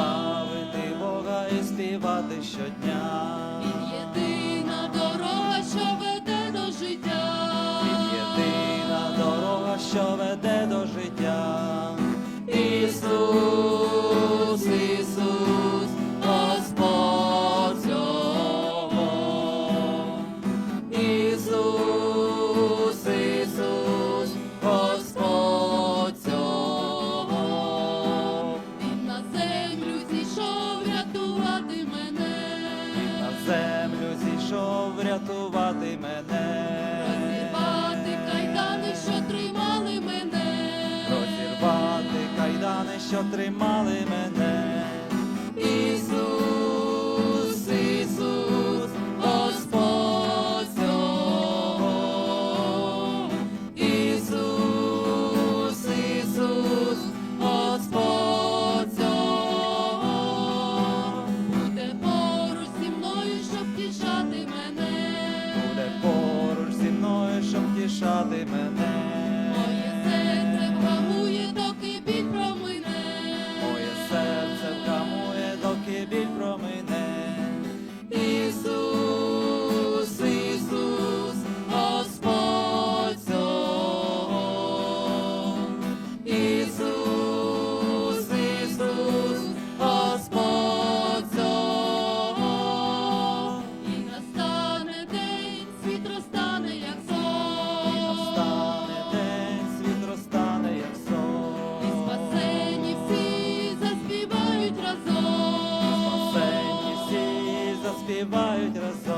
славити Бога і співати щодня. Він єдина дорога, що веде до життя. Він єдина дорога, що веде врятувати мене. Розірвати кайдани, що тримали мене. розірвати кайдани, що тримали мене. залишати мене. Моє серце вгамує, доки біль промине. Моє серце вгамує, доки біль промине. Ісус, Ісус, Господь. Ісус, Ісус, Господь. І настане день, світ розтане, як співають раз.